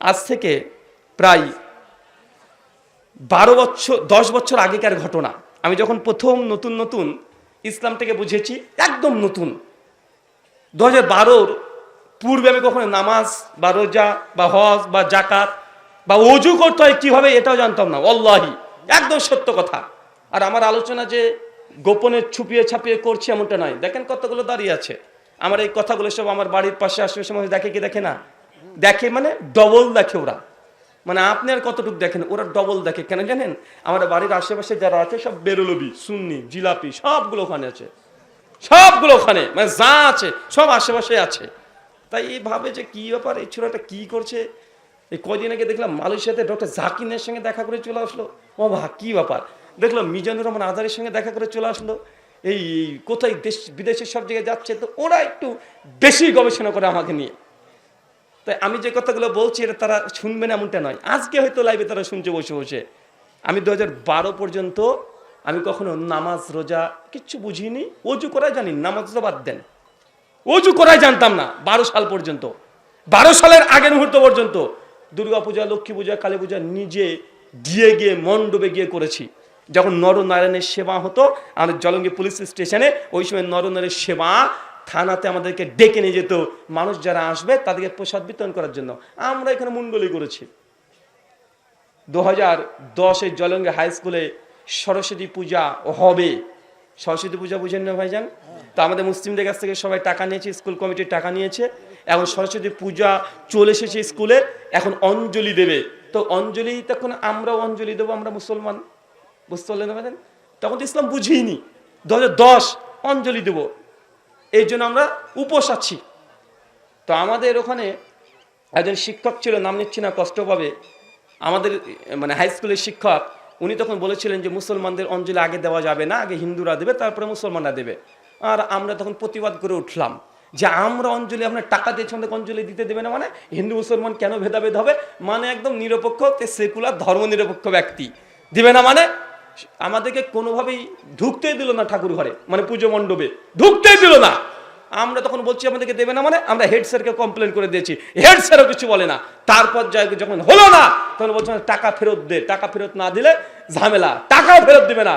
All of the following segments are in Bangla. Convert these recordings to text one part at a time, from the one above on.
আজ থেকে প্রায় বারো বছর, দশ বছর আগেকার ঘটনা। আমি যখন প্রথম নতুন নতুন ইসলামটাকে বুঝেছি, একদম নতুন। দু হাজার বারোর পূর্বে আমি কখনো নামাজ বা রোজা বা হজ বা জাকাত বা অজু করতে হয় কীভাবে এটাও জানতাম না। অল্লাহি একদম সত্য কথা। আর আমার আলোচনা যে গোপনে ছুপিয়ে ছাপিয়ে করছি এমনটা নয়। দেখেন কতগুলো দাঁড়িয়ে আছে। আমার এই কথাগুলো সব আমার বাড়ির পাশে আশেপাশে মানুষ দেখে কি দেখে না? দেখে মানে ডবল দেখে ওরা। মানে আপনি আর কতটুকু দেখেন? ওরা ডবল দেখে। কেন জানেন? আমার বাড়ির আশেপাশে যারা আছে, সব বেরোলবি, সুন্নি, জিলাপি, সবগুলো ওখানে আছে। সবগুলো ওখানে। মানে যা আছে, সব আশেপাশে আছে। তাই এইভাবে যে কি ব্যাপার? এই ছোড়াটা কি করছে? এই কদিন আগে দেখলাম মালয়েশিয়াতে ডক্টর জাকিনের সঙ্গে দেখা করে চলে আসলো। ও ভা কি ব্যাপার? দেখলাম মিজানুর রহমান আজারের সঙ্গে দেখা করে চলে আসলো। এই কোথায় দেশ, বিদেশের সব জায়গায় যাচ্ছে। তো ওরা একটু বেশি গবেষণা করে আমাকে নিয়ে। তাই আমি যে কথাগুলো বলছি, এটা তারা শুনবে না এমনটা নয়। আজকে হয়তো লাইভে তারা শুনছে, বসে বসে। আমি দু পর্যন্ত আমি কখনো নামাজ, রোজা কিচ্ছু বুঝিনি। অজু করাই জানি, নামাজ তো বাদ দেন। অজু করাই জানতাম না, বারো সাল পর্যন্ত। বারো সালের আগের মুহূর্ত পর্যন্ত দুর্গা পূজা লক্ষ্মী পূজা কালী পূজা নিজে গিয়ে গিয়ে মণ্ডপে গিয়ে করেছি। যখন নরনারায়ণের সেবা হতো, আমাদের জলঙ্গি পুলিশ স্টেশনে, ওই সময় নরনারায়ণের সেবা থানাতে আমাদেরকে ডেকে নিয়ে যেত মানুষ যারা আসবে তাদেরকে প্রসাদ বিতরণ করার জন্য। আমরা এখানে মুন্ডলি করেছি। দু হাজার দশের জলঙ্গে হাই স্কুলে সরস্বতী পূজা হবে। সরস্বতী পূজা বুঝেন না ভাইজান? তো আমাদের মুসলিমদের কাছ থেকে সবাই টাকা নিয়েছে, স্কুল কমিটির টাকা নিয়েছে। এখন সরস্বতী পূজা চলে এসেছে স্কুলে, এখন অঞ্জলি দেবে। তো অঞ্জলি তখন আমরাও অঞ্জলি দেবো, আমরা মুসলমান। বুঝতে পারলেন? তখন তো ইসলাম বুঝিনি দু হাজার দশ অঞ্জলি দেবো। এই জন্য আমরা উপোস আছি। তো আমাদের ওখানে একজন শিক্ষক ছিল, নাম নিচ্ছি না, কষ্ট পাবে। আমাদের মানে হাই স্কুলের শিক্ষক, উনি তখন বলেছিলেন যে মুসলমানদের অঞ্জলি আগে দেওয়া যাবে না, আগে হিন্দুরা দেবে, তারপরে মুসলমানরা দেবে। আর আমরা তখন প্রতিবাদ করে উঠলাম যে আমরা অঞ্জলি আপনার টাকা দিয়েছি আমাদের অঞ্জলি দিতে দেবে না মানে? হিন্দু, মুসলমান কেন ভেদাভেদ হবে? মানে একদম নিরপেক্ষ সেকুলার ধর্ম নিরপেক্ষ ব্যক্তি। দিবে না মানে? আমাদেরকে কোনোভাবেই ঢুকতেই দিল না ঠাকুর ঘরে মানে পুজো মণ্ডপে। ঢুকতেই দিল না। আমরা তখন বলছি, আমাদেরকে দেবে না মানে? আমরা হেড স্যারকে কমপ্লেন করে দিয়েছি। হেড স্যারও কিছু বলে না। তারপর যখন হলো না, তখন বলছে, টাকা ফেরত দে, টাকা ফেরত না দিলে ঝামেলা টাকাও ফেরত দিবে না।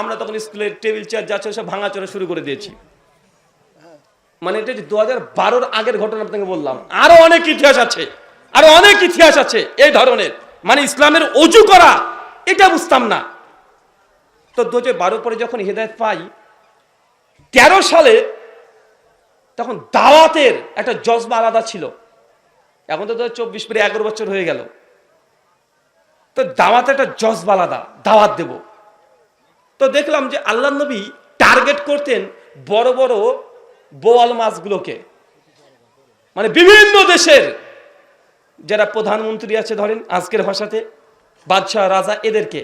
আমরা তখন স্কুলের টেবিল, চেয়ার যাচ্ছে সব ভাঙাচোরা শুরু করে দিয়েছি। মানে এটা দু হাজার বারোর আগের ঘটনা আপনাকে বললাম। আরও অনেক ইতিহাস আছে, আরও অনেক ইতিহাস আছে এই ধরনের। মানে ইসলামের অজু করা, এটা বুঝতাম না। তো দু হাজার বারো পরে যখন হেদায়ত পাই, তেরো সালে তখন দাওয়াতের একটা জজবা আলাদা ছিল। এখন তো চব্বিশ পরে এগারো বছর হয়ে গেল। তো দাওয়াতে একটা জজবা আলাদা, দাওয়াত দেব। তো দেখলাম যে আল্লাহ নবী টার্গেট করতেন বড় বড় বোয়াল মাছগুলোকে। মানে বিভিন্ন দেশের যারা প্রধানমন্ত্রী আছে ধরেন, আজকের ভাষাতে, বাদশাহ রাজা এদেরকে।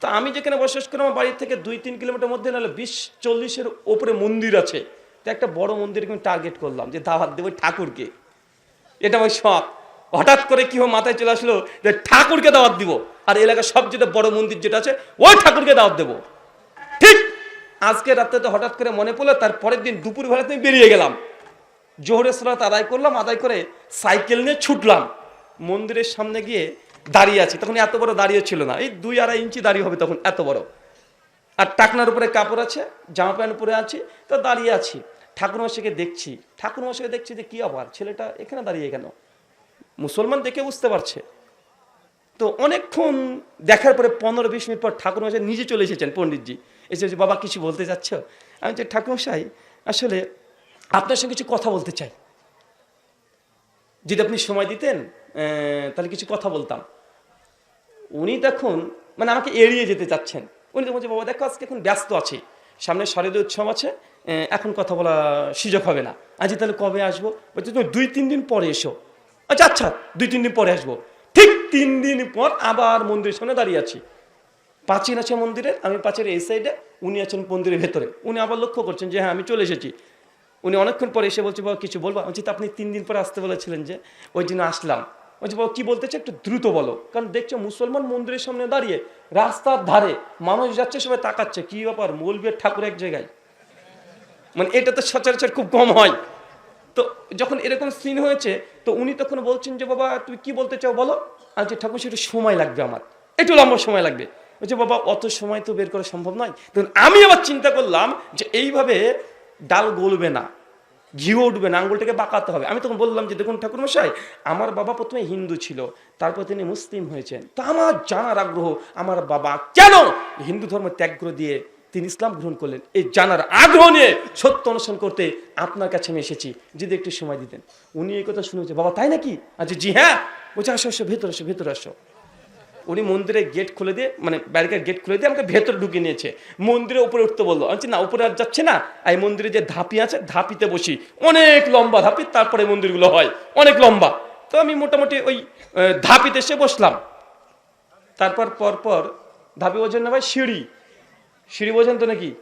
তো আমি যেখানে বসবাস করি, আমার বাড়ির থেকে দুই তিন কিলোমিটার মধ্যে নাহলে বিশ চল্লিশের ওপরে মন্দির আছে। তো একটা বড় মন্দিরকে আমি টার্গেট করলাম, যে দাওয়াত দেবো ঠাকুরকে। এটা আমার শখ। হঠাৎ করে কি মাথায় চলে আসলো যে ঠাকুরকে দাওয়াত দিব। আর এলাকার সবচেয়ে বড় মন্দির যেটা আছে, ওই ঠাকুরকে দাওয়াত দেবো। ঠিক আজকে রাত্রে তো হঠাৎ করে মনে পড়ল, তার পরের দিন দুপুর বেলাতে আমি বেরিয়ে গেলাম। জোহরের সালাত আদায় করলাম, আদায় করে সাইকেল নিয়ে ছুটলাম। মন্দিরের সামনে গিয়ে দাঁড়িয়ে আছি। তখন এত বড় দাঁড়িয়ে ছিল না। এই দুই আড়াই ইঞ্চি দাঁড়িয়ে হবে তখন এত বড়। আর টাকনার উপরে কাপড় আছে, জামা প্যান্ট পরে আছি, তো দাঁড়িয়ে আছি। ঠাকুরমশাইকে দেখছি। ঠাকুরমশাইকে দেখছি যে কি আবার ছেলেটা এখানে দাঁড়িয়ে কেন? মুসলমান দেখে বুঝতে পারছে। তো অনেকক্ষণ দেখার পরে পনেরো বিশ মিনিট পর ঠাকুরমশাই নিজে চলে এসেছেন, পণ্ডিতজি। এসে বাবা, কিছু বলতে চাচ্ছ? আমি যে ঠাকুরমশাই, আসলে আপনার সঙ্গে কিছু কথা বলতে চাই। যদি আপনি সময় দিতেন তাহলে কিছু কথা বলতাম। উনি তখন মানে আমাকে এড়িয়ে যেতে চাচ্ছেন। উনি তো বলছে, বাবা, দেখো, আজকে এখন ব্যস্ত আছি। সামনে শারদীয় উৎসব আছে এখন কথা বলা সুযোগ হবে না। আজ তাহলে কবে আসব? বলছে, তুমি দুই, তিন দিন পরে এসো। আচ্ছা আচ্ছা দুই, তিন দিন পরে আসব। ঠিক তিন দিন পর আবার মন্দিরের সামনে দাঁড়িয়ে আছি। পাঁচিল আছে মন্দিরের, আমি পাঁচের এই সাইডে উনি আছেন মন্দিরের ভেতরে। উনি আবার লক্ষ্য করছেন যে হ্যাঁ আমি চলে এসেছি। উনি অনেকক্ষণ পরে এসে বলছে, বাবা, কিছু বলব? বলছি, তো আপনি তিন দিন পরে আসতে বলেছিলেন যে, ওই জন্য আসলাম। বলছি বাবা কি বলতে চাই একটু দ্রুত বলো। কারণ দেখছ, মুসলমান মন্দিরের সামনে দাঁড়িয়ে রাস্তার ধারে মানুষ যাচ্ছে, সবাই তাকাচ্ছে। কি ব্যাপার? মৌলবীর ঠাকুর এক জায়গায়। মানে এটা তো সচরাচর খুব কম হয়। তো যখন এরকম সিন হয়েছে, তো উনি তখন বলছেন যে, বাবা, তুমি কি বলতে চাও বলো? আচ্ছা ঠাকুর একটু সময় লাগবে আমার। একটু লম্বা সময় লাগবে। বলছে, বাবা, অত সময় তো বের করা সম্ভব নয়। তখন আমি আবার চিন্তা করলাম যে, এইভাবে ডাল গলবে না। ঘিও উঠবে না, আঙ্গুলটাকে বাঁকাতে হবে। আমি তখন বললাম যে, দেখুন ঠাকুর মশাই আমার বাবা প্রথমে হিন্দু ছিল, তারপর তিনি মুসলিম হয়েছেন। তা আমার জানার আগ্রহ, আমার বাবা কেন হিন্দু ধর্ম ত্যাগ করে দিয়ে তিনি ইসলাম গ্রহণ করলেন? এই জানার আগ্রহ নিয়ে সত্য অনুসরণ করতে আপনার কাছে আমি এসেছি। যদি একটু সময় দিতেন। উনি এই কথা শুনেছে বাবা, তাই নাকি? আচ্ছা জি হ্যাঁ। বলছে, আসো আসো, ভেতর আসো ভেতর আসো। উনি মন্দিরের গেট খুলে দিয়ে মানে ব্যারিকেড গেট খুলে দিয়ে আমাকে ভেতরে ঢুকিয়ে নিয়েছে। মন্দিরে উপরে উঠতে বলল। আমি না, উপরে আর যাচ্ছে না। এই মন্দিরে যে ধাপি আছে, ধাপিতে বসি। অনেক লম্বা ধাপি, তারপরে মন্দিরগুলো হয়। অনেক লম্বা। তো আমি মোটামুটি ওই ধাপিতে এসে বসলাম। তারপর, পর পর, ধাপি বোঝেন না ভাই, সিঁড়ি। সিঁড়ি বোঝেন তো নাকি?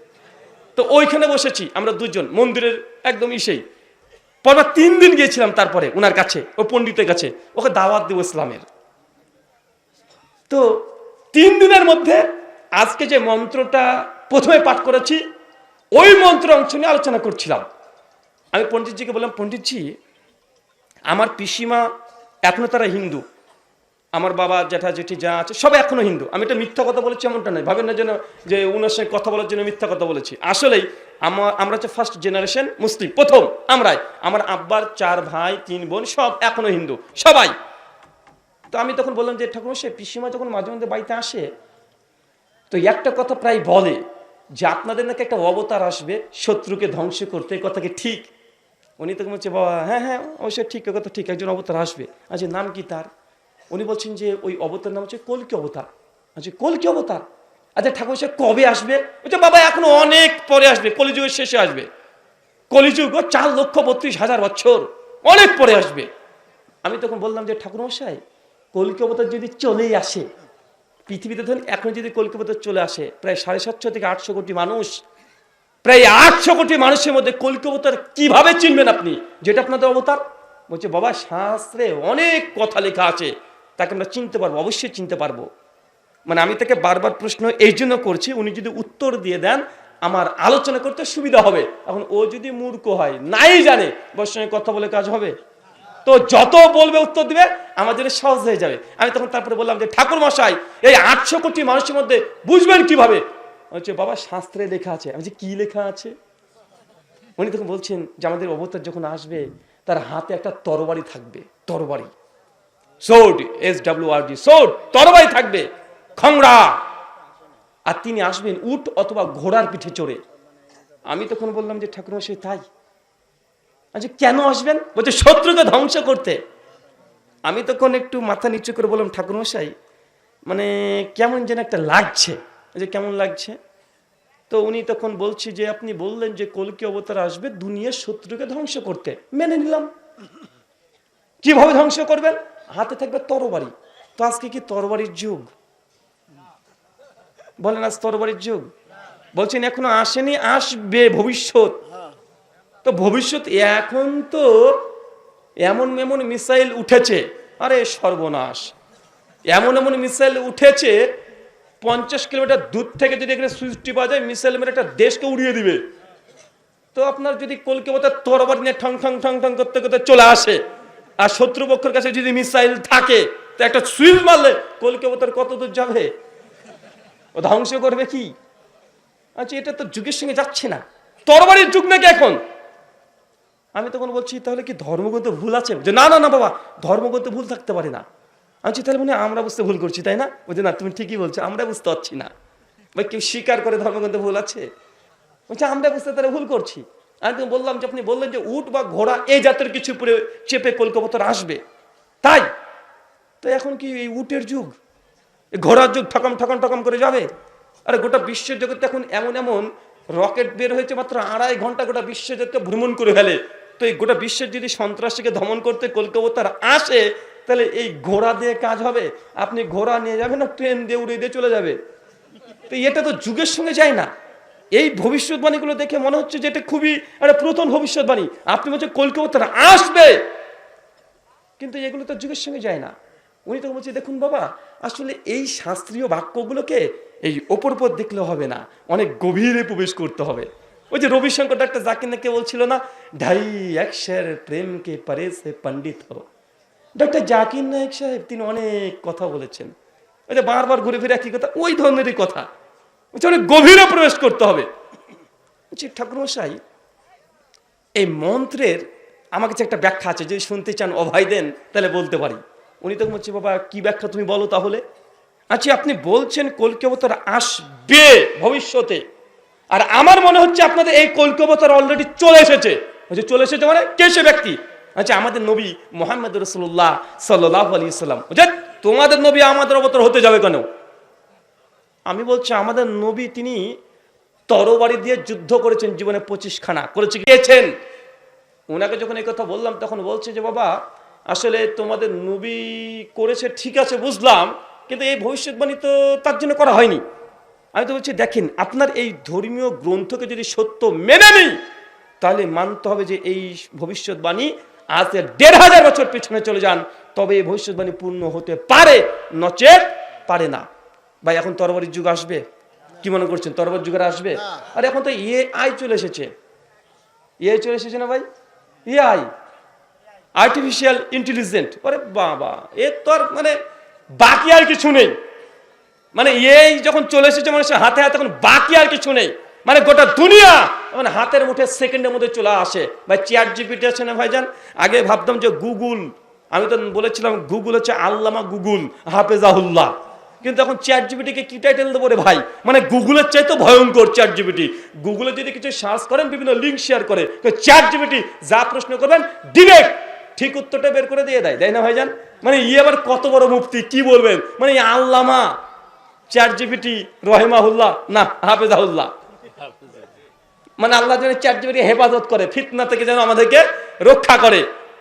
তো ওইখানে বসেছি আমরা দুজন, মন্দিরের একদম ইসেই। পরপর তিন দিন গিয়েছিলাম তারপরে ওনার কাছে ও পণ্ডিতের কাছে। ওকে দাওয়াত দেবো ইসলামের। তো তিন দিনের মধ্যে আজকে যে মন্ত্রটা প্রথমে পাঠ করেছি, ওই মন্ত্র অংশ নিয়ে আলোচনা করছিলাম। আমি পণ্ডিতজিকে বললাম, পণ্ডিতজি, আমার পিসিমা এখনও তারা হিন্দু। আমার বাবা, জ্যাঠা, জেঠি যা আছে, সব এখনও হিন্দু। আমি এটা মিথ্যা কথা বলেছি এমনটা নয়। ভাবেন না যেন যে ওনার সঙ্গে কথা বলার জন্য মিথ্যা কথা বলেছি। আসলেই আমার আমরা হচ্ছে ফার্স্ট জেনারেশন মুসলিম, প্রথম আমরাই। আমার আব্বার চার ভাই, তিন বোন সব এখনও হিন্দু। সবাই। তো আমি তখন বললাম যে ঠাকুর সে পিসিমা যখন মাঝে মধ্যে বাড়িতে আসে, তো একটা কথা প্রায় বলে যে, আপনাদের নাকি একটা অবতার আসবে শত্রুকে ধ্বংস করতে। কথা কি ঠিক? উনি তখন বলছে, বাবা হ্যাঁ হ্যাঁ অবশ্যই ঠিক কথা ঠিক, একজন অবতার আসবে। আচ্ছা নাম কি তার? উনি বলছেন যে, ওই অবতার নাম হচ্ছে কলকি অবতার। আচ্ছা কলকি অবতার? আচ্ছা ঠাকুর সে কবে আসবে? বলছে, বাবা, এখনও অনেক পরে আসবে, কলিযুগের শেষে আসবে। কলিযুগ চার লক্ষ বত্রিশ হাজার বছর, অনেক পরে আসবে। আমি তখন বললাম যে ঠাকুর মশাই কলকি অবতার যদি চলেই আসে, পৃথিবীতে ধরুন এখন যদি কলকি অবতার চলে আসে, প্রায় সাড়ে সাতশো থেকে আটশো কোটি মানুষ, প্রায় আটশো কোটি মানুষের মধ্যে কলকাতার কীভাবে চিনবেন আপনি? যেটা আপনাদের অবতার? বলছে, বাবা, শাস্ত্রে অনেক কথা লেখা আছে, তাকে আমরা চিনতে পারব, অবশ্যই চিনতে পারব। মানে আমি তাকে বারবার প্রশ্ন এই জন্য করছি, উনি যদি উত্তর দিয়ে দেন, আমার আলোচনা করতে সুবিধা হবে। এখন ও যদি মূর্খ হয়, নাই জানে বর সঙ্গে কথা বলে কাজ হবে। তো যত বলবে উত্তর দিবে, আমার জন্য সহজ হয়ে যাবে। আমি তখন তারপরে বললাম যে ঠাকুর মশাই এই আটশো কোটি মানুষের মধ্যে বুঝবেন কীভাবে? হচ্ছে বাবা, শাস্ত্রে লেখা আছে। আমি যে কি লেখা আছে? উনি তখন বলছেন যে, আমাদের অবতার যখন আসবে, তার হাতে একটা তরবারি থাকবে, তরবারি। Sword, S W R D, sword, তরবারি থাকবে খংড়া আর তিনি আসবেন উট অথবা ঘোড়ার পিঠে চড়ে। আমি তখন বললাম যে ঠাকুর মশাই তাই। আচ্ছা কেন আসবেন? বলছে, শত্রুকে ধ্বংস করতে। আমি তখন একটু মাথা নিচু করে বললাম ঠাকুর মশাই মানে কেমন যেন একটা লাগছে। যে কেমন লাগছে? তো উনি তখন বলছি যে, আপনি বললেন যে, কলকি অবতার আসবে দুনিয়ার শত্রুকে ধ্বংস করতে। মেনে নিলাম। কীভাবে ধ্বংস করবেন? হাতে থাকবে তরবারি। তো আজকে কি তরবারির যুগ? বলেন, আজ তরবারির যুগ? বলছেন, এখনও আসেনি, আসবে ভবিষ্যৎ। তো ভবিষ্যৎ এখন তো এমন এমন মিসাইল উঠেছে, আরে সর্বনাশ। এমন এমন মিসাইল উঠেছে, পঞ্চাশ কিলোমিটার দূর থেকে যদি এখানে সুইচ টিপা যায়, মিসাইল মেরে একটা দেশকে উড়িয়ে দিবে। তো আপনার যদি কলকাতার তরবার নিয়ে ঠং ঠং ঠং ঠং করতে করতে চলে আসে, আর শত্রুপক্ষের কাছে যদি মিসাইল থাকে, তো একটা সুইচ মারলে কলকাতার কত দূর যাবে? ও ধ্বংস করবে কি? আচ্ছা এটা তো যুগের সঙ্গে যাচ্ছে না। তরবারির যুগ নাকি এখন? আমি তখন বলছি, তাহলে কি ধর্মগ্রন্থ ভুল আছে? যে, না না না, বাবা, ধর্মগ্রন্থ ভুল থাকতে পারে না। আমি তাহলে মানে আমরা বুঝতে ভুল করছি, তাই না? বলছে না, তুমি ঠিকই বলছো, আমরা বুঝতে পারছি না। ভাই, কেউ স্বীকার করে ধর্মগ্রন্থে ভুল আছে? বলছে আমরা বুঝতে তাহলে ভুল করছি। আমি তো বললাম যে, আপনি বললেন যে, উট বা ঘোড়া এই জাতের কিছু উপরে চেপে কলকাতার আসবে। তাই? তো এখন কি এই উটের যুগ? ঘোড়ার যুগ ঠকম ঠকম ঠকম করে যাবে? আরে, গোটা বিশ্বের জগতে এখন এমন এমন রকেট বের হয়েছে মাত্র আড়াই ঘণ্টা গোটা বিশ্ব জগৎকে ভ্রমণ করে ফেলে। তো এই গোটা বিশ্বের যদি সন্ত্রাসীকে দমন করতে কলকাতার আসে, তাহলে এই ঘোড়া দিয়ে কাজ হবে। আপনি ঘোড়া নিয়ে যাবেন না, ট্রেন দিয়ে উড়িয়ে দিয়ে চলে যাবে। তো এটা তো যুগের সঙ্গে যায় না। এই ভবিষ্যৎবাণীগুলো দেখে মনে হচ্ছে যে এটা খুবই একটা পুরাতন ভবিষ্যৎবাণী। আপনি বলছেন কলকাতার আসবে, কিন্তু এগুলো তো যুগের সঙ্গে যায় না। উনি তো বলছে, দেখুন বাবা, আসলে এই শাস্ত্রীয় বাক্যগুলোকে এই ওপর ওপর দেখলে হবে না। অনেক গভীরে প্রবেশ করতে হবে। ওই যে রবিশঙ্কর ডাক্তার জাকির নাকি বলছিল না, ঢাই একশের প্রেমকে পারে সে পণ্ডিত হো ডক্টর জাকির নায়ক সাহেব, তিনি অনেক কথা বলেছেন। ওই যে বারবার ঘুরে ফিরে একই কথা, ওই ধরনেরই কথা। বলছে, অনেক গভীরে প্রবেশ করতে হবে। বলছি, ঠাকুরমশাই, এই মন্ত্রের আমার কাছে একটা ব্যাখ্যা আছে, যদি শুনতে চান অভাই দেন, তাহলে বলতে পারি। উনি তখন বলছে, বাবা, কি ব্যাখ্যা তুমি বলো তাহলে? আচ্ছা আপনি বলছেন, কলকি অবতার আসবে ভবিষ্যতে। আর আমার মনে হচ্ছে আপনাদের এই কলকি অবতার অলরেডি চলে এসেছে। চলে এসেছে মানে কে সে ব্যক্তি? আচ্ছা আমাদের নবী মোহাম্মদ রসুল্লাহ সাল্লাহ আলী সাল্লাম বলছে তোমাদের নবী আমাদের অবতার হতে যাবে কেন? আমি বলছি, আমাদের নবী তিনি তরবারি দিয়ে যুদ্ধ করেছেন জীবনে পঁচিশ খানা করেছে গিয়েছেন ওনাকে যখন এই কথা বললাম, তখন বলছে যে, বাবা, আসলে তোমাদের নবী করেছে, ঠিক আছে, বুঝলাম, কিন্তু এই ভবিষ্যৎবাণী তো তার জন্য করা হয়নি। আমি তো বলছি দেখেন আপনার এই ধর্মীয় গ্রন্থকে যদি সত্য মেনে নিই তাহলে মানতে হবে যে এই ভবিষ্যৎবাণী আজ দেড় হাজার বছর পেছনে চলে যান তবে এই ভবিষ্যৎবাণী পূর্ণ হতে পারে নচেত পারে না। ভাই এখন তরবারির যুগ আসবে? কি মনে করছেন তরবার যুগের আসবে? আর এখন তো ইয়ে আই চলে এসেছে। ইয়ে চলে এসেছে না ভাই? এ আই আর্টিফিশিয়াল ইন্টেলিজেন্ট আরে বাবা এর তো আর মানে বাকি আর কিছু নেই। মানে এই যখন চলে এসেছে মানুষের হাতে হাতে তখন বাকি আর কিছু নেই। মানে গোটা দুনিয়া মানে হাতের মুঠে সেকেন্ডের মধ্যে চলে আসে। ভাই চেয়ার জিপিটি আছে না ভাইজান? আগে ভাবতাম যে গুগল, আমি তো বলেছিলাম গুগল হচ্ছে আল্লামা গুগল, হাফেজাহুল্লাহ। কিন্তু এখন চ্যাট জিবিটিকে কি টাইটেল দেবো রে ভাই? মানে গুগলের চাইতে ভয়ঙ্কর চ্যাট জিবিটি গুগলে যদি কিছু সার্চ করেন, বিভিন্ন লিঙ্ক শেয়ার করে চ্যাট জিবিটি যা প্রশ্ন করবেন ডিরেক্ট ঠিক উত্তরটা বের করে দিয়ে দেয়। তাই না ভাইজান? মানে ইয়ে আবার কত বড় মুফতি কি বলবেন? মানে আল্লামা চ্যাট জিবিটি রহেমাহুল্লাহ, না, হাফেজাহুল্লাহ। মানে আল্লাহ যেন চ্যাট জিবিটি হেফাজত করে, ফিতনা থেকে যেন আমাদেরকে রক্ষা করে।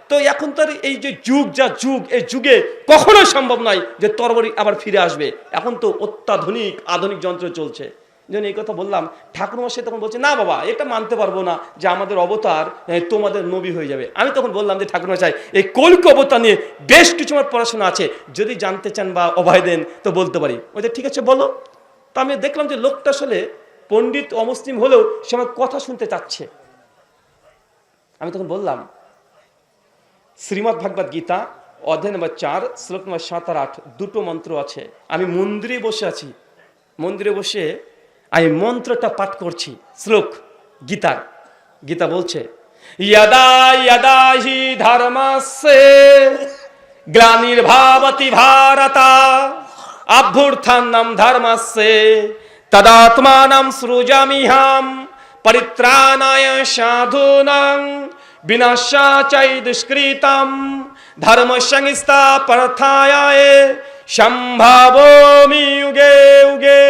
তো এখন তার এই যে যুগ, যা যুগ, এই যুগে কখনোই সম্ভব নয় যে তরবারি আবার ফিরে আসবে। এখন তো অত্যাধুনিক, আধুনিক যন্ত্র চলছে। যেন এই কথা বললাম। ঠাকুর মশাই তখন বলছে, না বাবা, এটা মানতে পারব না যে আমাদের অবতার তোমাদের নবী হয়ে যাবে। আমি তখন বললাম যে ঠাকুর মশাই এই কলকি অবতার নিয়ে বেশ কিছু আমার পড়াশোনা আছে। যদি জানতে চান বা অভয় দেন, তো বলতে পারি। যে ঠিক আছে, বলো। তো আমি দেখলাম যে লোকটা আসলে পণ্ডিত অমুসলিম হলেও সে আমার কথা শুনতে চাচ্ছে। আমি তখন বললাম শ্রীমৎ ভাগবত গীতা, অধ্যায় নম্বর চার, শ্লোক নম্বর সাত আর আট, দুটো মন্ত্র আছে। আমি মন্দিরে বসে আছি। মন্দিরে বসে আমি মন্ত্রটা পাঠ করছি, শ্লোক গীতার গীতা বলছে, ইয়াদা ইয়াদা হি ধর্মাসে গ্লানির্ভাবতি ভারতা পরিত্রাণায় সাধুনাং বিনাশাচৈ দুষ্কৃতম ধর্ম সংস্থাপনায় সম্ভাবমি যুগে যুগে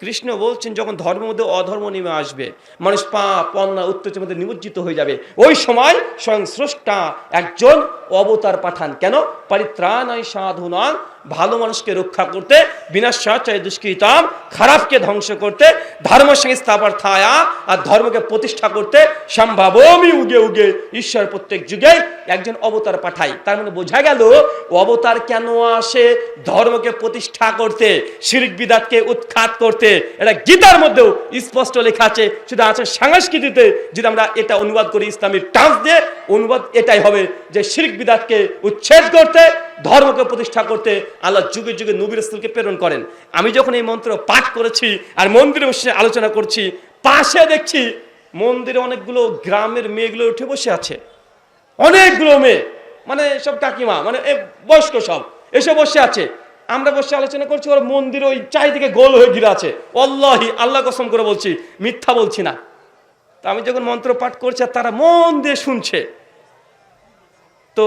কৃষ্ণ বলছেন, যখন ধর্মের মধ্যে অধর্ম নেমে আসবে, মানুষ পা পন্না উত্তেজের মধ্যে নিমজ্জিত হয়ে যাবে। ওই সময় স্বয়ং স্রষ্টা একজন অবতার পাঠান। কেন? পরিত্রাণায় সাধুনাং ভালো মানুষকে রক্ষা করতে বিনাশাচায় দুষ্কৃতাম, খারাপকে ধ্বংস করতে, ধর্ম সংস্থাপন থায়া আর ধর্মকে প্রতিষ্ঠা করতে সম্ভাবমি উগে উগে ঈশ্বর প্রত্যেক যুগে একজন অবতার পাঠাই। তার মানে বোঝা গেল অবতার কেন আসে? ধর্মকে প্রতিষ্ঠা করতে, শিরিক বিদাতকে উৎখাত করতে। এটা গীতার মধ্যেও স্পষ্ট লেখা আছে শুধু আছে সংস্কৃতিতে, যদি আমরা এটা অনুবাদ করি ইসলামী টান্স দিয়ে, অনুবাদ এটাই হবে যে শিরিক বিদাতকে উচ্ছেদ করতে ধর্মকে প্রতিষ্ঠা করতে আল্লাহ যুগে যুগে নবীর রসুলকে প্রেরণ করেন। আমি যখন এই মন্ত্র পাঠ করেছি আর মন্দিরে বসে আলোচনা করছি, পাশে দেখছি মন্দিরে অনেকগুলো গ্রামের মেয়েগুলো উঠে বসে আছে। অনেকগুলো মেয়ে মানে সব কাকিমা মানে বয়স্ক সব, এসে বসে আছে। আমরা বসে আলোচনা করছি, ওর মন্দির ওই চারিদিকে গোল হয়ে ঘিরে আছে। অল্লাহি আল্লাহ কসম করে বলছি, মিথ্যা বলছি না। তা আমি যখন মন্ত্র পাঠ করছি আর তারা মন দিয়ে শুনছে, তো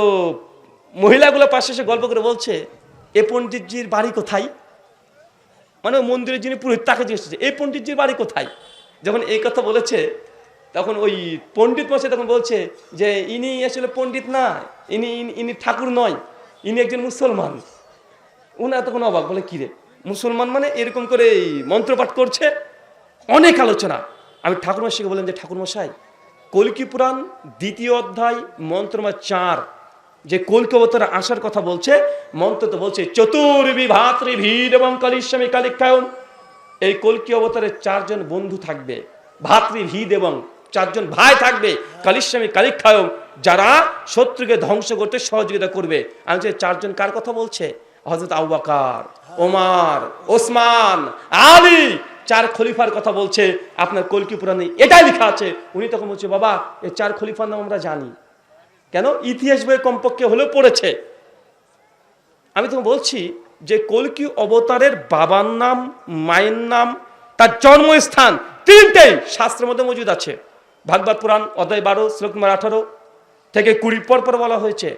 মহিলাগুলো পাশে এসে গল্প করে বলছে, এ পণ্ডিতজির বাড়ি কোথায়? মানে মন্দিরের যিনি পুরোহিত, তাকে জিজ্ঞেস করছে এই পণ্ডিতজির বাড়ি কোথায়? যখন এই কথা বলেছে, তখন ওই পণ্ডিত মশাই তখন বলছে যে, ইনি আসলে পণ্ডিত না, ইনি, ইনি- ঠাকুর নয়, ইনি একজন মুসলমান। উনার তখন অবাক, বলে কিরে মুসলমান মানে? এরকম করে এই মন্ত্রপাঠ করছে। অনেক আলোচনা। আমি ঠাকুরমশাইকে বললাম যে, ঠাকুরমশাই, কলকি পুরাণ, দ্বিতীয় অধ্যায়, মন্ত্রমা চার। যে কলকি অবতার আসার কথা বলছে মন্ত্র তো বলছে, চতুর্বি ভাতৃ ভিড় এবং কালিস্বামী কালিকায়ন এই কলকি অবতারের চারজন বন্ধু থাকবে ভাতৃভিদ এবং চারজন ভাই থাকবে, কালিস্বামী কালিক্ষায়ম যারা শত্রুকে ধ্বংস করতে সহযোগিতা করবে। আমি যে চারজন কার কথা বলছে? হজরত আউবাকার ওমার, ওসমান, আলী, চার খলিফার কথা বলছে। আপনার কলকি পুরাণে এটাই লেখা আছে। উনি তখন বলছে, বাবা এই চার খলিফার নাম আমরা জানি। কেন? ইতিহাস বই কমপক্ষে হলেও পড়েছে। আমি তো বলছি যে কলকি অবতারের বাবার নাম, মায়ের নাম, তার জন্মস্থান তিনটেই শাস্ত্রের মধ্যে মজুদ আছে। ভাগবত পুরাণ, অধ্যায় বারো, শ্লোক নম্বর আঠারো থেকে কুড়ি পর পর বলা হয়েছে,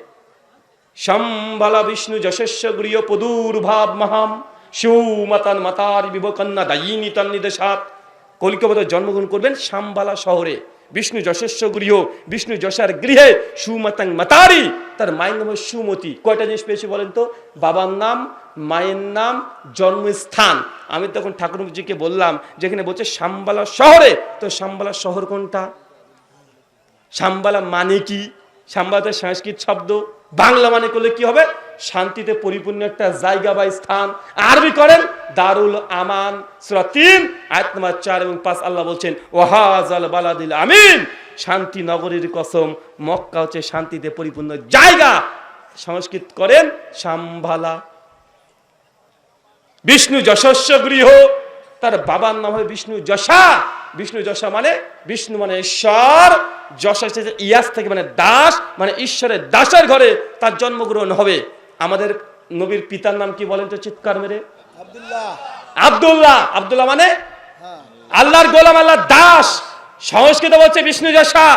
সম্বালা বিষ্ণু যশস্য গৃহ পদুর ভাব মহাম, সুমাতান মাতার বিবকন্যা দায়িনী তার নির্দেশাত কলিকাতায় জন্মগ্রহণ করবেন শাম্বালা শহরে। বিষ্ণু যশস্ব গৃহ, বিষ্ণু যশার গৃহে সুমাতাং মাতারি, তার মায়ের নাম সুমতি। কয়টা জিনিস পেয়েছি বলেন তো? বাবার নাম, মায়ের নাম, জন্মস্থান। আমি তখন ঠাকুরজিকে বললাম, যেখানে বলছে সাম্বালা শহরে। তো শাম্বালা শহর কোনটা? সাম্বালা মানে কি? সাম্বালাতে সংস্কৃত শব্দ, বাংলা মানে করলে কি হবে? শান্তিতে পরিপূর্ণ একটা জায়গা বা স্থান। আরবি করেন দারুল আমান তিন, আয়াত নম্বর চার এবং পাঁচ। আল্লাহ বলছেন, ওয়াহাজাল বালাদিল আমিন। শান্তি নগরীর কসম, মক্কা হচ্ছে শান্তিতে পরিপূর্ণ জায়গা। সংস্কৃত করেন সাম্বালা বিষ্ণু যশস্ব গৃহ, তার বাবার নাম হয় বিষ্ণু যশা। বিষ্ণু যশা মানে বিষ্ণু মানে ঈশ্বর। যশা হচ্ছে ইয়াস থেকে মানে দাস মানে ঈশ্বরের দাসের ঘরে তার জন্মগ্রহণ হবে। আমাদের নবীর পিতার নাম কি বলেন তো চিৎকার মেরে? আব্দুল্লাহ। আব্দুল্লাহ। মানে আল্লাহর গোলাম আল্লাহ দাস। সংস্কৃত বলছে বিষ্ণু যশা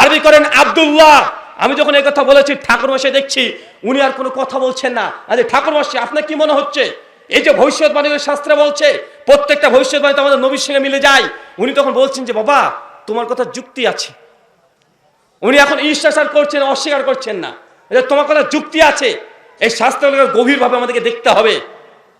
আরবি করেন আব্দুল্লাহ। আমি যখন এই কথা বলেছি ঠাকুর মশাই দেখছি উনি আর কোনো কথা বলছেন না। আরে ঠাকুর মশাই আপনার কি মনে হচ্ছে? এই যে ভবিষ্যৎবাণী শাস্ত্রে বলছে প্রত্যেকটা ভবিষ্যৎবাণী তো আমাদের নবীর সঙ্গে মিলে যায়। উনি তখন বলছেন যে বাবা তোমার কথা যুক্তি আছে। উনি এখন ঈশ্বর করছেন অস্বীকার করছেন না। তোমার কথা যুক্তি আছে। এই শাস্ত্রগুলো গভীরভাবে আমাদেরকে দেখতে হবে।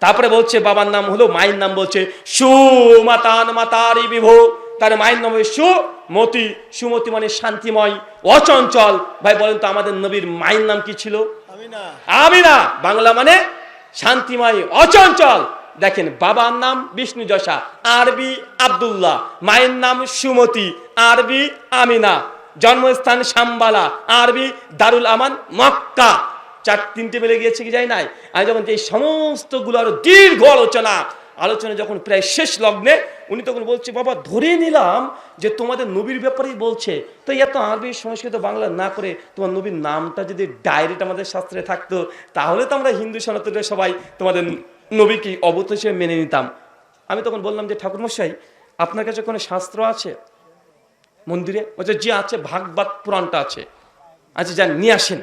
তারপরে বলছে বাবার নাম হলো মায়ের নাম বলছে সুমাতান মাতারি বিভো। তার মায়ের নাম হবে সুমতি। সুমতি মানে শান্তিময় অচঞ্চল। ভাই বলেন তো আমাদের নবীর মায়ের নাম কি ছিল? আমি না আমিনা। বাংলা মানে শান্তিময়, অচঞ্চল। দেখেন, বাবার নাম বিষ্ণু যশা, আরবি আবদুল্লাহ, মায়ের নাম সুমতি, আরবি আমিনা, জন্মস্থান শাম্বালা আরবি দারুল আমান মক্কা। চার তিনটে মিলে গিয়েছে কি যাই নাই? আমি যখন এই আরও দীর্ঘ আলোচনা আলোচনা যখন প্রায় শেষ লগ্নে উনি তখন বলছে, বাবা, ধরে নিলাম যে তোমাদের নবীর ব্যাপারেই বলছে। তো এত আরবি সংস্কৃত বাংলা না করে তোমার নবীর নামটা যদি ডাইরেক্ট আমাদের শাস্ত্রে থাকতো, তাহলে তো আমরা হিন্দু সনাতনের সবাই তোমাদের নবীকে অবত হিসেবে মেনে নিতাম। আমি তখন বললাম যে, ঠাকুরমশাই, আপনার কাছে কোনো শাস্ত্র আছে? মন্দিরে? বলছে যে আছে, ভাগবত পুরাণটা আছে। আচ্ছা যান, নিয়ে আসেন।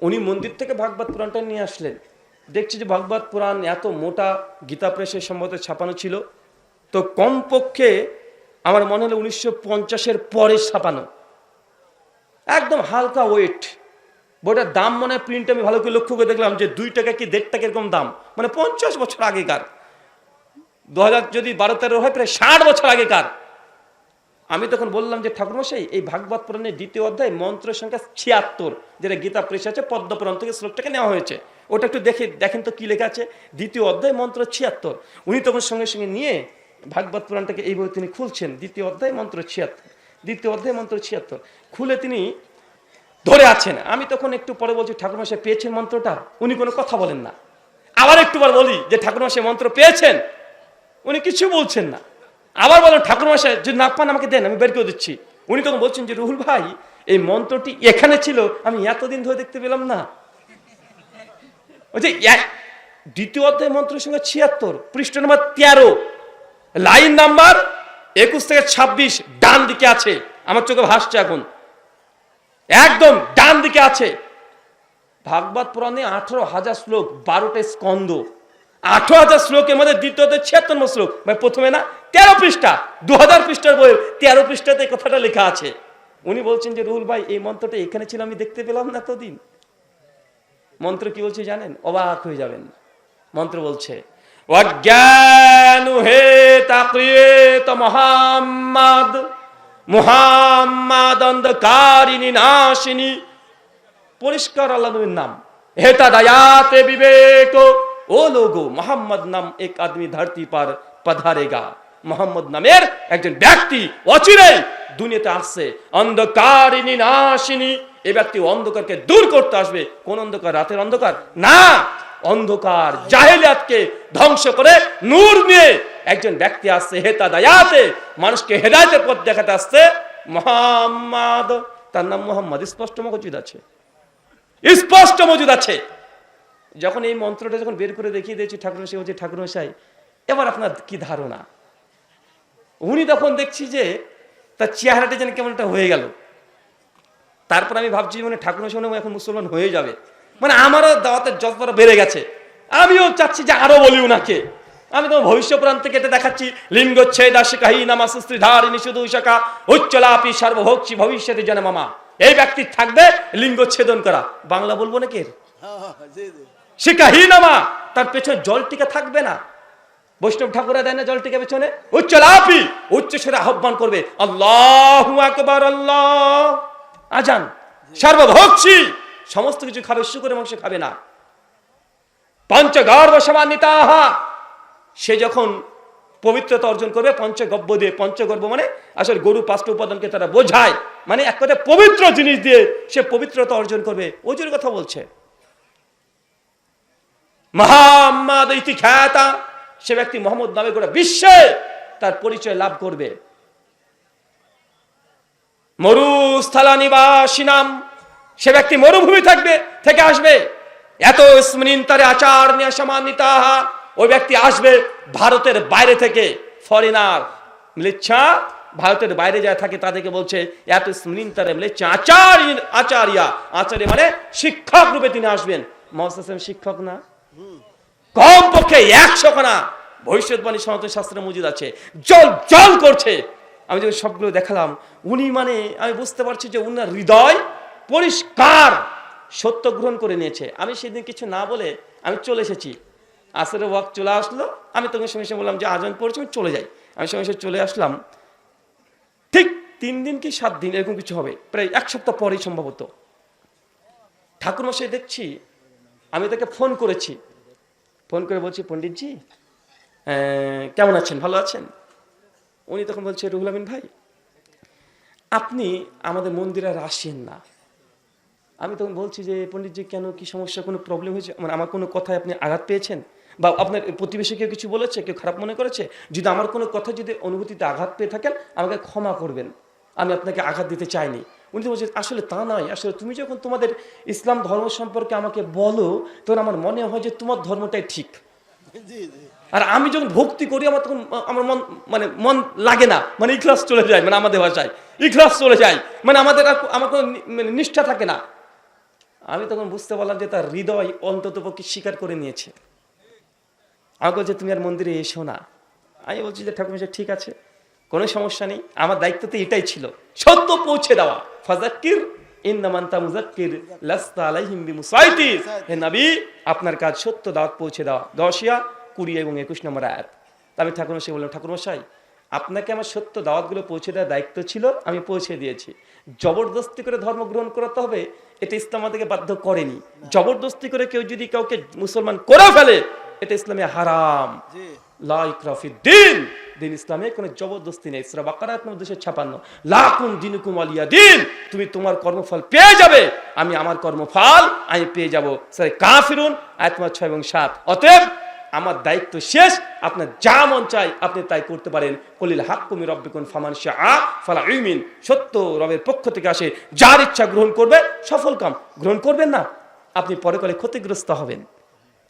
উনি মন্দির থেকে ভাগবত পুরাণটা নিয়ে আসলেন। দেখছি যে ভাগবত পুরাণ এত মোটা গীতা প্রেসের সম্ভবত ছাপানো ছিল। তো কমপক্ষে আমার মনে হলো উনিশশো পঞ্চাশের পরে ছাপানো। একদম হালকা ওয়েট বইটার দাম মনে হয় প্রিন্ট আমি ভালো করে লক্ষ্য করে দেখলাম যে দুই টাকা কি দেড় টাকা এরকম দাম। মানে পঞ্চাশ বছর আগেকার। দু হাজার যদি বারো তেরো হয়, প্রায় ষাট বছর আগেকার। আমি তখন বললাম যে, ঠাকুরমশাই, এই ভাগবত পুরাণের দ্বিতীয় অধ্যায় মন্ত্রের সংখ্যা ছিয়াত্তর, যেটা গীতা প্রেস আছে, পদ্মপুরাণ থেকে শ্লোকটাকে নেওয়া হয়েছে। ওটা একটু দেখে, দেখেন তো কি লেখা আছে? দ্বিতীয় অধ্যায় মন্ত্র ছিয়াত্তর। উনি তখন সঙ্গে সঙ্গে নিয়ে ভাগবত পুরাণটাকে এইভাবে তিনি খুলছেন। দ্বিতীয় অধ্যায় মন্ত্র ছিয়াত্তর। দ্বিতীয় অধ্যায় মন্ত্র ছিয়াত্তর। খুলে তিনি ধরে আছেন। আমি তখন একটু পরে বলছি ঠাকুরমশাই পেয়েছেন মন্ত্রটা? উনি কোনো কথা বলেন না। আবার একটু বার বলি যে ঠাকুরমশাই মন্ত্র পেয়েছেন? উনি কিছু বলছেন না। আবার বলেন ঠাকুরমশাই যদি না পান আমাকে দেন, আমি বের করে দিচ্ছি। উনি তখন বলছেন যে, রুহুল ভাই, এই মন্ত্রটি এখানে ছিল, আমি এতদিন ধরে দেখতে পেলাম না। বলছে এক- দ্বিতীয় অধ্যায় মন্ত্রের সঙ্গে ছিয়াত্তর, পৃষ্ঠ নম্বর তেরো। লাইন নাম্বার একুশ থেকে ছাব্বিশ, ডান দিকে আছে। আমার চোখে ভাসছে এখন। একদম ডান দিকে আছে। ভাগবত পুরাণে আঠারো হাজার শ্লোক, বারোটা স্কন্দ আঠারো হাজার শ্লোকের মধ্যে দ্বিতীয়তে ছিয়াত্তর শ্লোক। মানে প্রথমে না, তেরো পৃষ্ঠা দু হাজার পৃষ্ঠার বই, তেরো পৃষ্ঠাতে কথাটা লেখা আছে। উনি বলছেন যে, রুহুল ভাই, এই মন্ত্রটা এখানে ছিল, আমি দেখতে পেলাম না এতদিন। মন্ত্র কি বলছে জানেন? অবাক হয়ে যাবেন। মন্ত্র বলছে অজ্ঞান হে তাকরিয়ে তো মোহাম্মদ অন্ধকারিনী নাশিনী পরিষ্কার আল্লাহ নাম। হেতা দয়াতে বিবেক, ও লোগো, মোহাম্মদ নাম এক আদমি ধরতি পার মোহাম্মদ নামের একজন ব্যক্তি অচিরে দুনিয়াতে আসছে। অন্ধকারিনী নাশিনী এ ব্যক্তি অন্ধকারকে দূর করতে আসবে। কোন অন্ধকার? রাতের অন্ধকার? না! অন্ধকার জাহেলিয়াতকে ধ্বংস করে নূর নিয়ে একজন ব্যক্তি আসছে হেতা দায়াতে, মানুষকে হেদায়তের পথ দেখাতে আসছে মোহাম্মদ। তার নাম মোহাম্মদ, স্পষ্ট মজুদ আছে। স্পষ্ট মজুদ আছে। যখন এই মন্ত্রটা যখন বের করে দেখিয়ে দিয়েছি ঠাকুর সে বলছে, ঠাকুর মশাই, এবার আপনার কি ধারণা? উনি তখন দেখছি যে তার চেহারাটা যেন কেমন একটা হয়ে গেল। তারপর আমি ভাবছি মানে ঠাকুর মশাই এখন মুসলমান হয়ে যাবে। মানে আমারও দাওয়াতের যতটা বেড়ে গেছে। আমিও চাচ্ছি যে আরও বলি উনাকে। আমি তো ভবিষ্য প্রান্ত কেটে দেখাচ্ছি। লিঙ্গচ্ছেদ আশিকাহী নামা সুস্ত্রী ধারিণী শুধু শাখা উচ্চলাপি সর্বভোক্ষী ভবিষ্যতে জন মামা। এই ব্যক্তি থাকবে লিঙ্গচ্ছেদন করা। বাংলা বলব হ্যাঁ, হ্যাঁ, জি, জি। তার পেছনে জল টিকা থাকবে না। বৈষ্ণব ঠাকুরা দেয় না জলটিকে পেছনে? উচ্চ লাফি উচ্চ সেরে আহ্বান করবে। আল্লাহ আকবার আল্লাহ। আজান। সর্বভক্ষী সমস্ত কিছু খাবে, শুকুরে মাংস খাবে না। পঞ্চগর্ভ সমান্বিতাহা সে যখন পবিত্রতা অর্জন করবে, পঞ্চগব্য দিয়ে, পঞ্চগর্ভ মানে আসলে গরু পাঁচটা উপাদানকে তারা বোঝায়। মানে এক কথায় পবিত্র জিনিস দিয়ে সে পবিত্রতা অর্জন করবে। ওজুর কথা বলছে। মোহাম্মদ ইতি খ্যাতা। সে ব্যক্তি মোহাম্মদ নামে গোটা বিশ্বে তার পরিচয় লাভ করবে। মরুস্থলা নিবাসী নাম সে ব্যক্তি মরুভূমি থাকবে, থেকে আসবে। এত স্মৃণ তারে আচার নিয়ে সমানিতাহা ওই ব্যক্তি আসবে ভারতের বাইরে থেকে ফরেনার মিলিচ্ছা, ভারতের বাইরে যা থাকে তাদেরকে বলছে, এত স্মৃণ তারে মিলিচ্ছা আচার্য আচার্যা। আচার্য মানে শিক্ষক রূপে তিনি আসবেন। মহাসাম শিক্ষক না? কম পক্ষে একশো খানা ভবিষ্যৎবাণী সনাতন শাস্ত্রে মজুদ আছে। জল জল করছে। আমি যখন সবগুলো দেখালাম, উনি মানে আমি বুঝতে পারছি যে উনার হৃদয় পরিষ্কার সত্য গ্রহণ করে নিয়েছে। আমি সেদিন কিছু না বলে আমি চলে এসেছি। আসরে ওয়াক চলে আসলো। আমি তোকে সঙ্গে সঙ্গে বললাম যে আজান পড়ছে, আমি চলে যাই। আমি সঙ্গে সঙ্গে চলে আসলাম। ঠিক তিন দিন কি সাত দিন এরকম কিছু হবে? প্রায় এক সপ্তাহ পরেই সম্ভবত। ঠাকুরমশাই দেখছি, আমি তাকে ফোন করেছি। ফোন করে বলছি, পণ্ডিতজি কেমন আছেন? ভালো আছেন? উনি তখন বলছে, রুহুল আমিন ভাই, আপনি আমাদের মন্দিরে আর আসেন না। আমি তখন বলছি যে পণ্ডিতজি কেন কি সমস্যা কোনো প্রবলেম হয়েছে? মানে আমার কোনো কথায় আপনি আঘাত পেয়েছেন? বা আপনার প্রতিবেশী কেউ কিছু বলেছে? কেউ খারাপ মনে করেছে? যদি আমার কোনো কথা যদি অনুভূতিতে আঘাত পেয়ে থাকেন আমাকে ক্ষমা করবেন। আমি আপনাকে আঘাত দিতে চাইনি। উনি তো বলছেন আসলে তা নয়। আসলে তুমি যখন তোমাদের ইসলাম ধর্ম সম্পর্কে আমাকে বলো তখন আমার মনে হয় যে তোমার ধর্মটাই ঠিক। আর আমি যখন ভক্তি করি আমার তখন আমার মন মানে মন লাগে না। মানে ইখলাস চলে যায় মানে আমাদের ভাষায়। ইখলাস চলে যায়। মানে আমাদের আর আমার কোনো মানে নিষ্ঠা থাকে না। আমি তখন বুঝতে পারলাম যে তার হৃদয় অন্তত পক্ষে স্বীকার করে নিয়েছে। আমাকে বলছে তুমি আর মন্দিরে এসো না। আমি বলছি যে ঠাকুর মশাই, ঠিক আছে কোনো সমস্যা নেই। আমার দায়িত্ব তো এটাই ছিল সত্য পৌঁছে দেওয়া। ফাজাক্কির হে নবী আপনার কাজ সত্য দাওয়াত পৌঁছে দেওয়া। দশিয়া কুড়ি এবং একুশ নম্বর আয়াত। আমি ঠাকুর মশাই বললাম ঠাকুর মশাই আপনাকে আমার সত্য দাওয়াতগুলো পৌঁছে দেওয়ার দায়িত্ব ছিল আমি পৌঁছে দিয়েছি। জবরদস্তি করে ধর্ম গ্রহণ করাতে হবে এটা ইসলাম আমাদেরকে বাধ্য করেনি। জবরদস্তি করে কেউ যদি কাউকে মুসলমান করে ফেলে এটা ইসলামে হারাম। জি। লা ইকরাফি দিন। দিন ইসলামে কোনো জবরদস্তি নেই। সূরা বাকারা আয়াত নম্বর 256 দিনুকুম আলিয়া দিন। তুমি তোমার কর্মফল পেয়ে যাবে। আমি আমার কর্মফল আমি পেয়ে যাব। স্যার কাফিরুন আয়াত নম্বর 6 এবং সাত। অতএব আমার দায়িত্ব শেষ আপনার যা মন চাই আপনি তাই করতে পারেন। কলিল হাক্কুমি রব্বিকুন ফামান শাআ ফালা ইউমিন। সত্য রবের পক্ষ থেকে আসে যার ইচ্ছা গ্রহণ করবে সফল কাম গ্রহণ করবেন না। আপনি পরে করে ক্ষতিগ্রস্ত হবেন।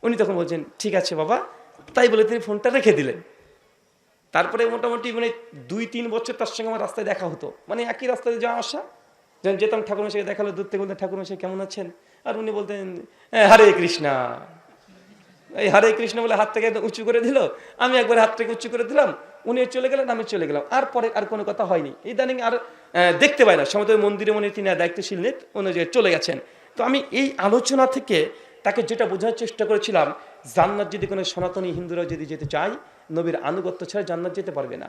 উনি তখন বলছেন ঠিক আছে বাবা। তাই বলে তিনি ফোনটা রেখে দিলেন। তারপরে মোটামুটি মানে দুই তিন বছর তার সঙ্গে আমার রাস্তায় দেখা হতো। মানে একই রাস্তায় যাওয়া আসা। যখন যেতাম ঠাকুর ঠাকুরমশাই দেখাল দূর থেকে বলতেন ঠাকুরমশাই কেমন আছেন? আর উনি বলতেন "হ্যাঁ, হরে কৃষ্ণা। এই হরে কৃষ্ণ বলে হাত থেকে উঁচু করে দিল আমি একবার হাত থেকে উঁচু করে দিলাম উনি চলে গেলেন আমি চলে গেলাম। আর পরে আর কোনো কথা হয়নি। ইদানিং আর দেখতে পাই না। সময় মন্দিরে মনে তিনি দায়িত্বশীল নেই অনুযায়ী চলে গেছেন। তো আমি এই আলোচনা থেকে তাকে যেটা বোঝার চেষ্টা করেছিলাম জান্নাত যদি কোনো সনাতনী হিন্দুরা যদি যেতে চায় নবীর আনুগত্য ছাড়া জান্নাত যেতে পারবে না।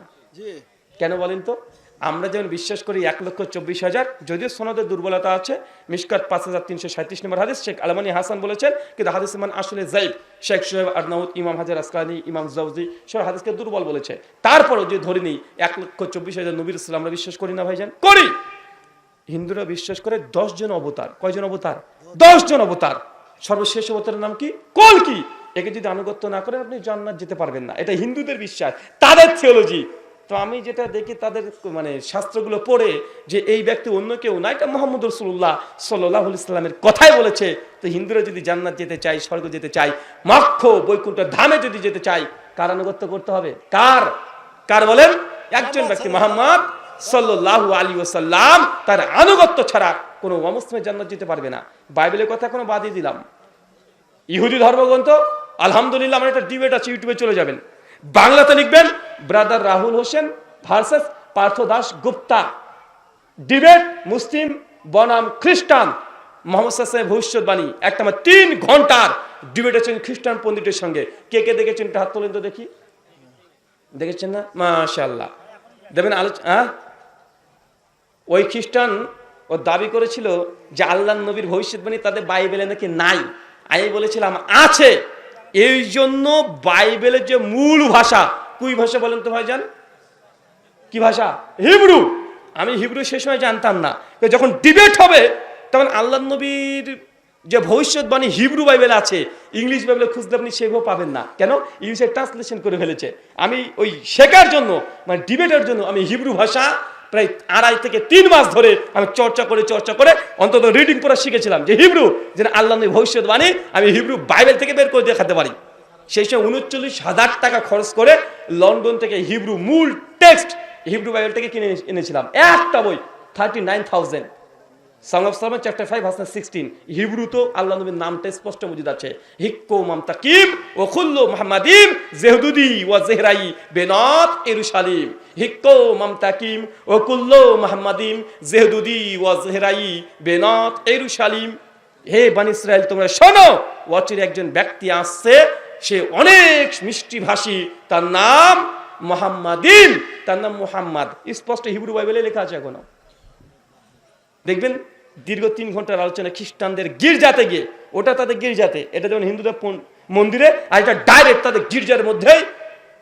কেন বলেন তো? আমরা যেমন বিশ্বাস করি এক লক্ষ চব্বিশ হাজার, যদিও সনদের দুর্বলতা আছে মিসকাত পাঁচ হাজার তিনশো সাঁত্রিশ নম্বর হাদিস, শেখ আলমানি হাসান বলেছেন, কিন্তু হাদিস মান আসলে জাইব। শেখ সোহেব আদনাউদ ইমাম হাজার আসকানি, ইমাম জাউজি সব হাদিসকে দুর্বল বলেছে। তারপরও যে ধরে নিই, এক লক্ষ চব্বিশ হাজার নবীর ইসলাম আমরা বিশ্বাস করি না ভাইজান? করি! হিন্দুরা বিশ্বাস করে জন অবতার। কয়জন অবতার? জন অবতার। সর্বশেষ অবতারের নাম কি? কল কি? একে যদি আনুগত্য না করেন, আপনি জান্নাত যেতে পারবেন না। এটা হিন্দুদের বিশ্বাস। তাদের থিওলজি তো আমি যেটা দেখি তাদের মানে শাস্ত্রগুলো পড়ে যে এই ব্যক্তি অন্য কেউ না এটা মোহাম্মদ রসুল্লাহ সাল্লাহ ইসলামের কথাই বলেছে। তো হিন্দুরা যদি জান্নাত যেতে চাই স্বর্গ যেতে চাই মক্ষ বৈকুণ্ঠ ধামে যদি যেতে চাই কার আনুগত্য করতে হবে? কার? কার বলেন? একজন ব্যক্তি মোহাম্মদ সাল্লাল্লাহু আলী ওসাল্লাম তার আনুগত্য ছাড়া কোনো অমুসলিমের জান্নাত যেতে পারবে না। বাইবেলের কথা কোনো বাদই দিলাম। ইহুদি ধর্মগ্রন্থ আলহামদুলিল্লাহ আমার একটা ডিবেট আছে ইউটিউবে চলে যাবেন। বাংলাতে লিখবেন, brother Rahul Hossain versus Partha Das Gupta. Debate, Muslim, বনাম, খ্রিস্টান, মোহাম্মদ সাসের ভবিষ্যৎবাণী। একটা আমার তিন ঘণ্টার ডিবেট আছেন খ্রিস্টান পণ্ডিতের সঙ্গে। কে কে দেখেছেন? হাত তোলেন তো দেখি। দেখেছেন না? মাশাল্লাহ দেবেন আলোচনা হ্যাঁ? ওই খ্রিস্টান ও দাবি করেছিল যে আল্লাহ নবীর ভবিষ্যৎবাণী তাদের বাইবেলে নাকি নাই। আমি বলেছিলাম, আছে। এই জন্য বাইবেলের যে মূল ভাষা, কুই ভাষা বলেন তো ভাইজান? কি ভাষা? হিব্রু। আমি হিব্রু সে সময় জানতাম না। যখন ডিবেট হবে, তখন আল্লাহ নবীর যে ভবিষ্যৎবাণী হিব্রু বাইবেল আছে, ইংলিশ বাইবেলে খুঁজতে আপনি সেভাবে পাবেন না। কেন? ইংলিশে ট্রান্সলেশন করে ফেলেছে। আমি ওই শেখার জন্য মানে ডিবেটের জন্য আমি হিব্রু ভাষা প্রায় আড়াই থেকে তিন মাস ধরে আমি চর্চা করে চর্চা করে অন্তত রিডিং পড়া শিখেছিলাম যে হিব্রু যে আল্লাহ ভবিষ্যৎবাণী আমি হিব্রু বাইবেল থেকে বের করে দেখাতে পারি। সেই সময় উনচল্লিশ হাজার টাকা খরচ করে লন্ডন থেকে হিব্রু মূল টেক্সট হিব্রু বাইবেল থেকে কিনে এনেছিলাম। একটা বই thirty nine thousand chapter five Hasna sixteen আল্লাহ নবীর নামটা স্পষ্ট মজুদ আছে হিক্কো মাহমাদিম জেহদুদি জেহরাই বেনত এরুশালিম। হিক্কো মাহমাদিম জেহদুদি জেহরাই বেনত এরুশালিম। হে বান ইসরায়েল, তোমরা শোনো ওয়াচির একজন ব্যক্তি আসছে, সে অনেক মিষ্টি ভাষী তার নাম মোহাম্মাদিন তার নাম মোহাম্মদ। স্পষ্ট হিব্রু বাইবেলে লেখা আছে এখনও। দেখবেন দীর্ঘ তিন ঘণ্টার আলোচনা খ্রিস্টানদের গির্জাতে গিয়ে, ওটা তাদের গির্জাতে, এটা যেমন হিন্দুদের মন্দিরে, আর এটা ডাইরেক্ট তাদের গির্জার মধ্যেই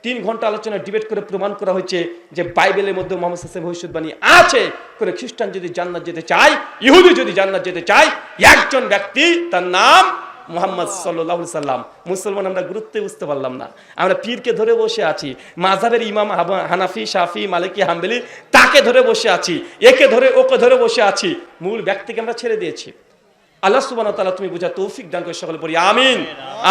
তিন ঘণ্টা আলোচনা ডিবেট করে প্রমাণ করা হয়েছে যে বাইবেলের মধ্যে মোহাম্মদ হাসান ভবিষ্যৎবাণী আছে করে খ্রিস্টান যদি জান্নাত যেতে চায়, ইহুদি যদি জান্নাত যেতে চায়, একজন ব্যক্তি তার নাম মোহাম্মদ সাল্লাহ সাল্লাম। মুসলমান আমরা গুরুত্বে বুঝতে পারলাম না। আমরা পীরকে ধরে বসে আছি মাঝাবের ইমাম হানাফি শাফি মালিকি হাম্বেলি তাকে ধরে বসে আছি একে ধরে ওকে ধরে বসে আছি। মূল ব্যক্তিকে আমরা ছেড়ে দিয়েছি। আল্লাহ সুবান তাআলা তুমি বোঝা তৌফিক দান করে সকলে পড়ি আমিন।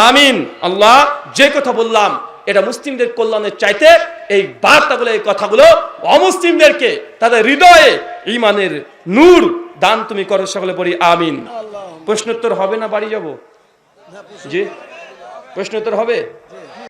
আমিন। আল্লাহ যে কথা বললাম এটা মুসলিমদের কল্যাণের চাইতে এই বার্তাগুলো এই কথাগুলো অমুসলিমদেরকে তাদের হৃদয়ে ইমানের নূর দান তুমি করো সকলে পড়ি আমিন। প্রশ্নোত্তর হবে না বাড়ি যাব? জি প্রশ্নোত্তর হবে।